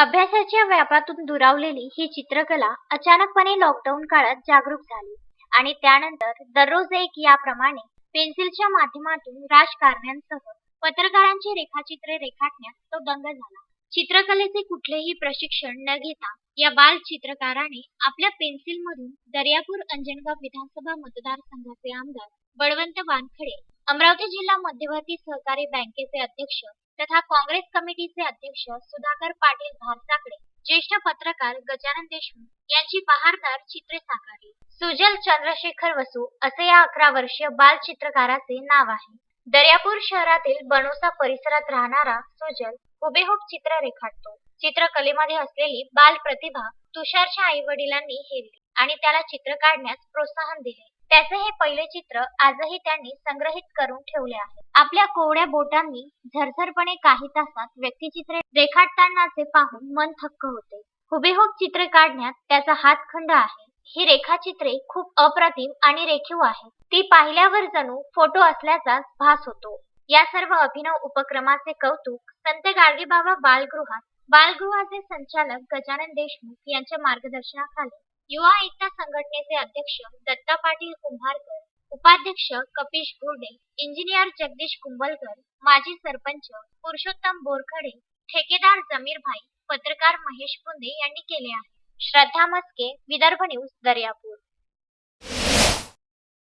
अभ्यासाच्या व्यापातून दुरावलेली ही चित्रकला अचानकपणे लॉकडाऊन काळात जागरूक झाली. आणि त्यानंतर दररोज एक याप्रमाणे पेन्सिलच्या माध्यमातून राजकारण्यांसह पत्रकारांची रेखाचित्रे रेखाटण्यात तो दंग झाला. चित्रकलेचे कुठलेही प्रशिक्षण न घेता या बाल चित्रकाराने आपल्या पेन्सिलमधून दर्यापूर अंजनगाव विधानसभा मतदारसंघाचे आमदार बळवंत वानखडे अमरावती जिल्हा मध्यवर्ती सहकारी बँकेचे अध्यक्ष तथा काँग्रेस कमिटीचे अध्यक्ष सुधाकर पाटील भारसाकडे ज्येष्ठ पत्रकार गजानन देशमुख यांची बहारदार चित्रे साकारली. सुजल चंद्रशेखर वसू असे या अकरा वर्षीय बाल चित्रकाराचे नाव आहे. दर्यापूर शहरातील बनोसा परिसरात राहणारा सुजल हुबेहूब चित्र रेखाटतो. चित्रकलेमध्ये असलेली बाल प्रतिभा तुषारच्या आई वडिलांनी हेरली आणि त्याला चित्र काढण्यास प्रोत्साहन दिले. त्याचे हे पहिले चित्र आजही त्यांनी संग्रहित करून ठेवले आहे. आपल्या कोवड्या बोटांनी झरझरपणे काही तासात व्यक्तिचित्रे रेखाटतानाचे पाहून मन थक्क होते. हुबेहूब चित्र काढण्यात त्याचा हातखंड आहे. ही रेखाचित्रे खूप अप्रतिम आणि रेखीव आहे. ती पाहिल्यावर जणू फोटो असल्याचाच भास होतो. या सर्व अभिनव उपक्रमाचे कौतुक संत गाडगेबाबा बालगृहात बालगृहाचे संचालक गजानन देशमुख यांच्या मार्गदर्शनाखाली युवा एकता संघटनेचे अध्यक्ष दत्ता पाटील कुंभारकर उपाध्यक्ष कपिश घोडे इंजिनियर जगदीश कुंभलकर माजी सरपंच पुरुषोत्तम बोरखडे ठेकेदार जमीर भाई पत्रकार महेश पुंदे यांनी केले आहे. श्रद्धा मस्के विदर्भ न्यूज दर्यापूर.